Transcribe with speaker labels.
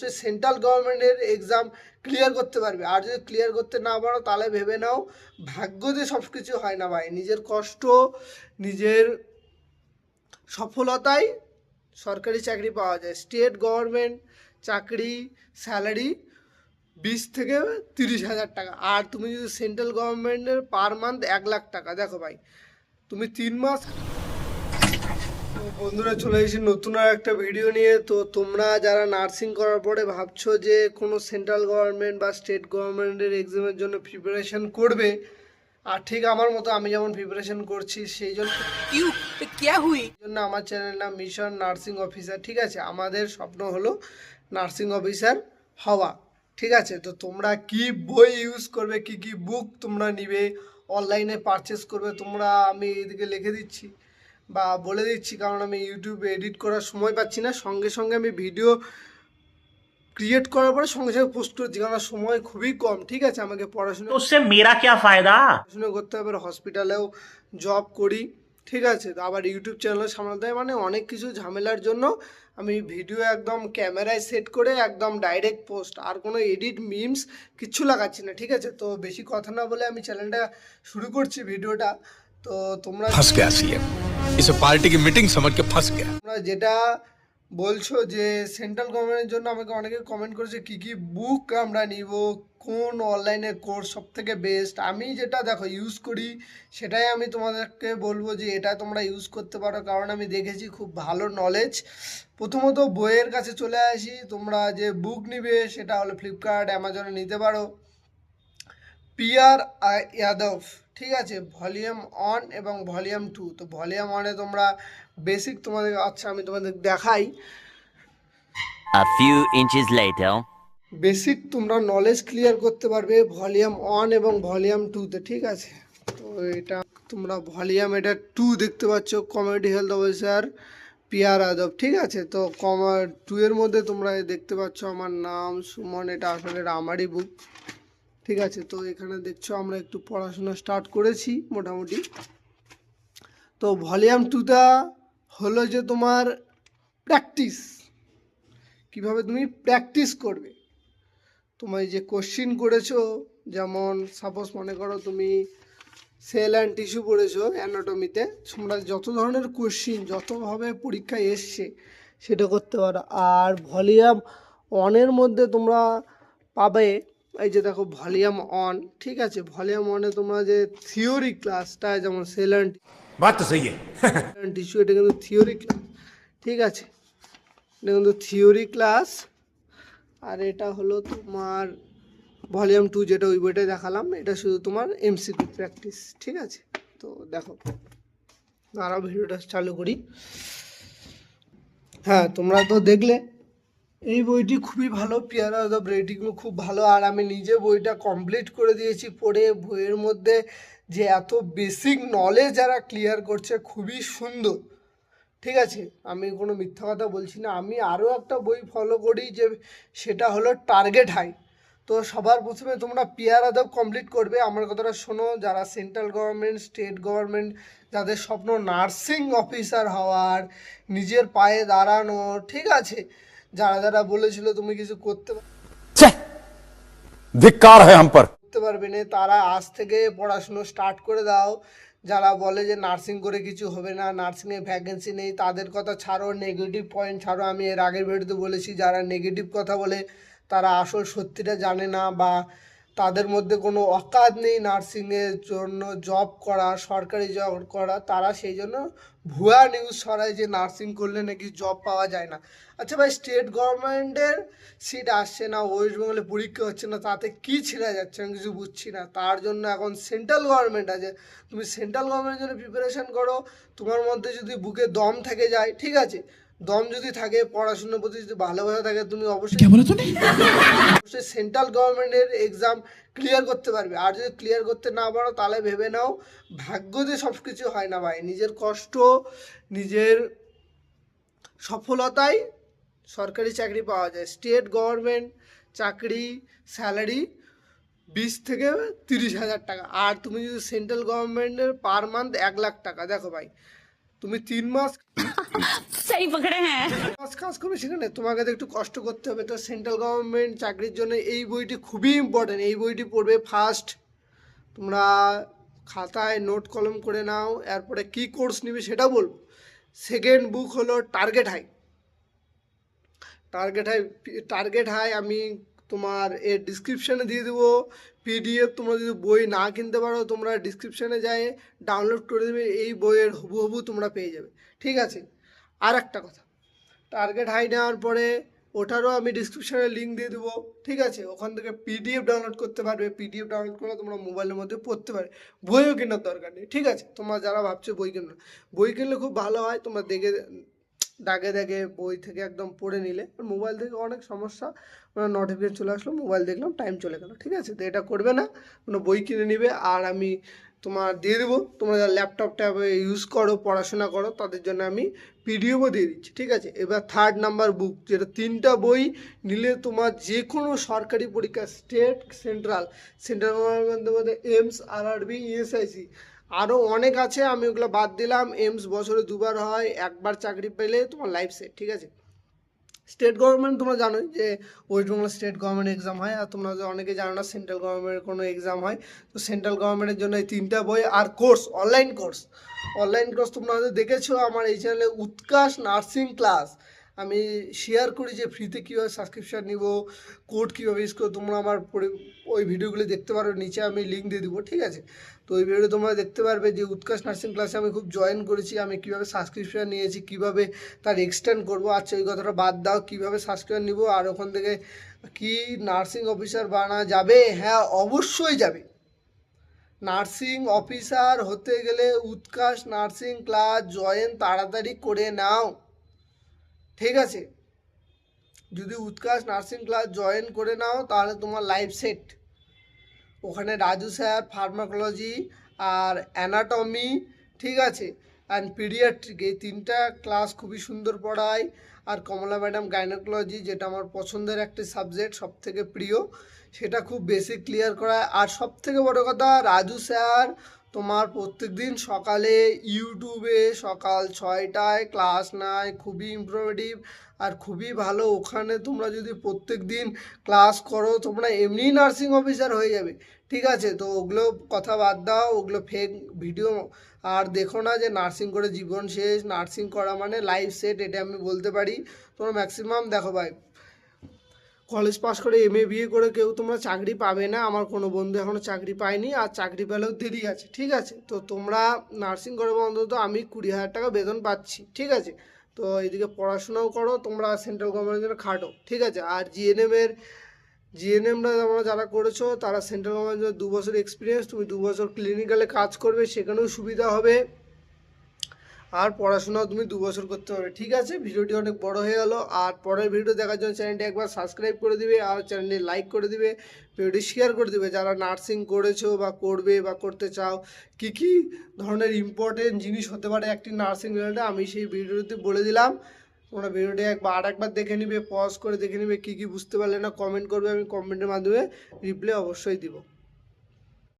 Speaker 1: অবশ্যই সেন্ট্রাল গভর্নমেন্টের exam clear করতে পারবে। আর যদি ক্লিয়ার করতে না পারো, তাহলে ভেবে নাও, ভাগ্য দিয়ে সব কিছু হয় না ভাই। নিজের কষ্ট, নিজের সফলতায় সরকারি চাকরি পাওয়া যায়। স্টেট গভর্নমেন্ট চাকরি স্যালারি বিশ থেকে তিরিশ হাজার টাকা। আর তুমি যদি সেন্ট্রাল গভর্নমেন্টের পার মান্থ এক লাখ টাকা, দেখো ভাই, তুমি তিন মাস বন্ধুরা চলে এসেছি নতুন আর একটা ভিডিও নিয়ে। তো তোমরা যারা নার্সিং করার পরে ভাবছ যে কোনো সেন্ট্রাল গভর্নমেন্ট বা স্টেট গভর্নমেন্টের এক্সামের জন্য প্রিপারেশন করবে আর ঠিক আমার মতো আমি যেমন প্রিপারেশন করছি সেই জন্য জন্য আমার চ্যানেল নাম মিশন নার্সিং অফিসার ঠিক আছে? আমাদের স্বপ্ন হলো নার্সিং অফিসার হওয়া ঠিক আছে? তো তোমরা কি বই ইউজ করবে কি কি বুক তোমরা নিবে অনলাইনে পারচেস করবে তোমরা আমি এদিকে লিখে দিচ্ছি। বা বলে দিচ্ছি কারণ আমি ইউটিউবে এডিট করার সময় পাচ্ছি না। সঙ্গে সঙ্গে আমি ভিডিও ক্রিয়েট করার পরে সঙ্গে সঙ্গে পোস্ট করছি কারণ সময় খুবই কম ঠিক আছে? আমাকে পড়াশোনা
Speaker 2: সে মেরা কে ফায়দা?
Speaker 1: পড়াশোনা করতে হবে হসপিটালেও জব করি ঠিক আছে? তো আবার ইউটিউব চ্যানেল সামলাতে হয় মানে অনেক কিছু ঝামেলার জন্য আমি ভিডিও একদম ক্যামেরায় সেট করে একদম ডাইরেক্ট পোস্ট আর কোনো এডিট মিমস কিচ্ছু লাগাচ্ছি না ঠিক আছে? তো বেশি কথা না বলে আমি চ্যানেলটা শুরু করছি ভিডিওটা তো তোমরা
Speaker 3: फंस गया सीएम इसे पार्टी की मीटिंग समझ के फंस गया
Speaker 1: তোমরা যেটা বলছো যে সেন্ট্রাল গভর্নমেন্টের জন্য আমাকে অনেকে কমেন্ট করেছে কি কি বুক আমরা নিব কোন অনলাইনে কোর্স সব থেকে বেস্ট আমি যেটা দেখো ইউজ করি সেটাই আমি তোমাদেরকে বলবো যে এটা তোমরা ইউজ করতে পারো কারণ আমি দেখেছি খুব ভালো নলেজ প্রথমত বইয়ের কাছে চলে আসি তোমরা যে বুক নিবে সেটা হলো ফ্লিপকার্ট অ্যামাজনে নিতে পারো পিয়ার ইয়াদব। ঠিক আছে? ভলিউম অন এবং ভলিউম টু। তো ভলিউম ওয়ানে তোমরা বেসিক তোমাদের আচ্ছা আমি তোমাদের দেখাই।
Speaker 4: A few inches later.
Speaker 1: Basic তোমরা নলেজ ক্লিয়ার করতে পারবে ভলিউম ওয়ান এবং ভলিউম টুতে ঠিক আছে? তো এটা তোমরা ভলিউম এটা টু দেখতে পাচ্ছ কমেডি হেলথ অফিসার পিয়ার আদব ঠিক আছে? তো কমা টু এর মধ্যে তোমরা দেখতে পাচ্ছ আমার নাম সুমন এটা আসলে আমারই বুক ঠিক আছে, তো এখানে দেখছ আমরা একটু পড়াশোনা স্টার্ট করেছি মোটামুটি। তো ভলিউম টুটা হলো যে তোমার প্র্যাকটিস কীভাবে তুমি প্র্যাকটিস করবে? তোমায় যে কোশ্চিন করেছ, যেমন সাপোজ মনে করো তুমি সেল অ্যান্ড টিস্যু পড়েছো অ্যানাটমিতে তোমরা যত ধরনের কোশ্চিন যতভাবে পরীক্ষায় এসছে, সেটা করতে পারো। আর ভলিউম অনের মধ্যে তোমরা পাবে এই যে দেখো ভলিউম অন ঠিক আছে? ভলিউম অনে তোমরা যে থিওরি ক্লাসটা যেমন
Speaker 3: সেলেন্ট বাট তো সহি
Speaker 1: টিস্যু এটা কিন্তু থিওরি ক্লাস ঠিক আছে? এটা কিন্তু থিওরি ক্লাস আর এটা হলো তোমার ভলিউম টু যেটা ওই বইটা দেখালাম এটা শুধু তোমার এমসিকিউ প্র্যাকটিস ঠিক আছে? তো দেখো আরও ভিডিওটা চালু করি। হ্যাঁ তোমরা তো দেখলে এই বইটি খুবই ভালো পিয়ারা দ্য রেটিংও খুব ভালো। আর আমি নিজে বইটা কমপ্লিট করে দিয়েছি পড়ে। বইয়ের মধ্যে যে এত বেসিক নলেজ যারা ক্লিয়ার করছে, খুবই সুন্দর। ঠিক আছে? আমি কোনো মিথ্যা কথা বলছি না। আমি আরও একটা বই ফলো করি যে সেটা হলো টার্গেট হাই তো সবার প্রথমে তোমরা পিয়ার আদব কমপ্লিট করবে। আমার কথাটা শোনো, যারা সেন্ট্রাল গভর্নমেন্ট স্টেট গভর্নমেন্ট যাদের স্বপ্ন নার্সিং অফিসার হওয়ার, নিজের পায়ে দাঁড়ানো ঠিক আছে? যারা যারা বলেছিল তুমি কিছু করতে
Speaker 3: ধিক্কার হয় হাম্পার।
Speaker 1: করতে পারবে না তারা আজ থেকে পড়াশুনো স্টার্ট করে দাও। যারা বলে যে নার্সিং করে কিছু হবে না নার্সিংয়ে ভ্যাকেন্সি নেই তাদের কথা ছাড়ো নেগেটিভ পয়েন্ট ছাড়ো। আমি এর আগের ভিডিওতে বলেছি যারা নেগেটিভ কথা বলে তারা আসল সত্যিটা জানে না বা তাদের মধ্যে কোনো অকাত নেই নার্সিংয়ের জন্য জব করা, সরকারি জব করা। তারা সেই জন্য ভুয়া নিউজ ছড়ায় যে নার্সিং করলে নাকি জব পাওয়া যায় না। আচ্ছা ভাই স্টেট গভর্নমেন্টের সিট আসছে না ওয়েস্ট বেঙ্গলে পরীক্ষা হচ্ছে না, তাতে কী ছেড়ে যাচ্ছে আমি কিছু বুঝছি না। তার জন্য এখন সেন্ট্রাল গভর্নমেন্ট আছে। তুমি সেন্ট্রাল গভর্নমেন্টের জন্য প্রিপারেশন করো, তোমার মধ্যে যদি বুকে দম থেকে যায়, ঠিক আছে? দম যদি থাকে পড়াশোনার প্রতি যদি ভালোবাসা থাকে তুমি অবশ্যই অবশ্যই সেন্ট্রাল গভর্নমেন্টের এক্সাম ক্লিয়ার করতে পারবে। আর যদি ক্লিয়ার করতে না পারো তাহলে ভেবে নাও ভাগ্য দিয়ে সব কিছু হয় না ভাই। নিজের কষ্ট নিজের সফলতায় সরকারি চাকরি পাওয়া যায়। স্টেট গভর্নমেন্ট চাকরি স্যালারি বিশ থেকে তিরিশ হাজার টাকা। আর তুমি যদি সেন্ট্রাল গভর্নমেন্টের পার মান্থ এক লাখ টাকা দেখো ভাই তুমি তিন মাস
Speaker 2: সেই পকড়ে হ্যাঁ।
Speaker 1: মাস কাজ করবে সেখানে? তোমাকে একটু কষ্ট করতে হবে। তো সেন্ট্রাল গভর্নমেন্ট চাকরির জন্য এই বইটি খুবই ইম্পর্টেন্ট এই বইটি পড়বে ফার্স্ট তোমরা খাতায় নোট কলম করে নাও এরপরে কি কোর্স নিবে সেটা বলব। সেকেন্ড বুক হলো target high target high target high আমি তোমার এর ডিসক্রিপশানে দিয়ে দেবো। পিডিএফ তোমরা যদি বই না কিনতে পারো, তোমরা ডিসক্রিপশানে যাই ডাউনলোড করে দেবে, এই বইয়ের হুবু হুবু তোমরা পেয়ে যাবে। ঠিক আছে? আর একটা কথা টার্গেট হাই নেওয়ার পরে ওটারও আমি ডিসক্রিপশানে লিঙ্ক দিয়ে দেবো। ঠিক আছে? ওখান থেকে পিডিএফ ডাউনলোড করতে পারবে। পিডিএফ ডাউনলোড করলে তোমরা মোবাইলের মধ্যে পড়তে পারবে। বইও কেনার দরকার নেই। ঠিক আছে? তোমরা যারা ভাবছ বই কিনবে, বই কিনলে খুব ভালো হয়। তোমরা দেখে দাগে দাগে বই থেকে একদম পড়ে নিলে মোবাইল থেকে অনেক সমস্যা নোটিফিকেশন চলে আসলো মোবাইল দেখলাম টাইম চলে গেল, ঠিক আছে? তো এটা করবে না, কোনো বই কিনে নিবে, আর আমি তোমার দিয়ে দেবো, তোমরা যারা ল্যাপটপ ট্যাব ইউজ করো, পড়াশোনা করো, তাদের জন্য আমি পিডিএফও দিয়ে দিচ্ছি, ঠিক আছে? এবার থার্ড নাম্বার বুক যেটা তিনটা বই নিলে তোমার যে কোনো সরকারি পরীক্ষা স্টেট সেন্ট্রাল সেন্ট্রাল গভর্নমেন্টের মধ্যে এমস আর আরবি ইএসআইসি আরও অনেক আছে, আমি ওগুলো বাদ দিলাম। এমস বছরে দুবার হয়, একবার চাকরি পেলে তোমার লাইফ সেট ঠিক আছে? স্টেট গভর্নমেন্ট তোমরা জানোই যে West Bengal state government exam হয়, আর তোমরা অনেকে জানো না সেন্ট্রাল গভর্নমেন্টের কোনো এক্সাম হয়। তো সেন্ট্রাল গভর্নমেন্টের জন্য এই তিনটা বই আর course online course online course তোমরা হয়তো দেখেছ, আমার এই চ্যানেলে উৎকাশ নার্সিং ক্লাস আমি শেয়ার করি যে ফ্রিতে কীভাবে সাবস্ক্রিপশান নিব কোড কীভাবে ইউজ করো তোমরা আমার ওই ভিডিওগুলি দেখতে পারো, নিচে আমি লিঙ্ক দিয়ে দিব, ঠিক আছে? তো ওই ভিডিও তোমরা দেখতে পারবে যে উৎকাশ নার্সিং ক্লাসে আমি খুব জয়েন করেছি, আমি কীভাবে সাবস্ক্রিপশান নিয়েছি, কীভাবে তার এক্সটেন্ড করব আচ্ছা ওই কথাটা বাদ দাও, কীভাবে সাবস্ক্রিপশান নিব, আর ওখান থেকে কি নার্সিং অফিসার বানা যাবে? হ্যাঁ অবশ্যই যাবে। নার্সিং অফিসার হতে গেলে উৎকাশ নার্সিং ক্লাস জয়েন তাড়াতাড়ি করে নাও। ঠিক আছে? যদি উৎকাশ নার্সিং ক্লাস জয়েন করে নাও, তাহলে তোমার লাইফ সেট ওখানে রাজু স্যার ফার্মাকোলজি আর অ্যানাটমি ঠিক আছে? অ্যান্ড পিডিয়াট্রিক এই তিনটা ক্লাস খুবই সুন্দর পড়ায়। আর কমলা ম্যাডাম গাইনোকোলজি যেটা আমার পছন্দের একটি সাবজেক্ট সব থেকে প্রিয়, সেটা খুব বেশি ক্লিয়ার করায়। আর সব থেকে বড় কথা, রাজু স্যার তোমার প্রত্যেক দিন সকালে ইউটিউবে সকাল ছয়টায় ক্লাস নেয়, খুবই ইমপ্রোভেটিভ আর খুবই ভালো। ওখানে তোমরা যদি প্রত্যেক দিন ক্লাস করো, তোমরা এমনি নার্সিং অফিসার হয়ে যাবে। ঠিক আছে? তো ওগুলো কথা বাদ দাও, ওগুলো ফেক ভিডিও আর দেখো না যে নার্সিং করে জীবন শেষ নার্সিং করা মানে লাইফ সেট এটা আমি বলতে পারি। তোমরা ম্যাক্সিমাম দেখো ভাই। কলেজ পাস করে এম এ বিয়ে করে কেউ তোমরা চাকরি পাবে না। আমার কোনো বন্ধু এখনও চাকরি পায়নি আর চাকরি পেলেও দেরি আছে, ঠিক আছে? তো তোমরা নার্সিং করে অন্তত আমি কুড়ি হাজার টাকা বেতন পাচ্ছি, ঠিক আছে? তো এইদিকে পড়াশোনাও করো, তোমরা সেন্ট্রাল গভর্নমেন্টের জন্য খাটো, ঠিক আছে? আর জিএনএম এর জিএনএমরা তোমরা যারা করেছ, তারা সেন্ট্রাল গভর্নমেন্টের দু বছর এক্সপিরিয়েন্স তুমি দু বছর ক্লিনিক্যালে কাজ করবে, সেখানেও সুবিধা হবে। আর পড়াশোনাও তুমি দু বছর করতে পারবে। ঠিক আছে? ভিডিওটি অনেক বড় হয়ে গেল। আর পরের ভিডিও দেখার জন্য চ্যানেলটি একবার সাবস্ক্রাইব করে দিবে আর চ্যানেলটি লাইক করে দিবে, ভিডিওটি শেয়ার করে দিবে। যারা নার্সিং করেছ বা করবে বা করতে চাও, কি কি ধরনের ইম্পর্টেন্ট জিনিস হতে পারে একটি নার্সিং রিলেটেড আমি সেই ভিডিওতে বলে দিলাম। তোমরা ভিডিওটি একবার আর একবার দেখে নিবে পজ করে দেখে নিবে, কী কী বুঝতে পারলে না কমেন্ট করবে, আমি কমেন্টের মাধ্যমে রিপ্লাই অবশ্যই দিব।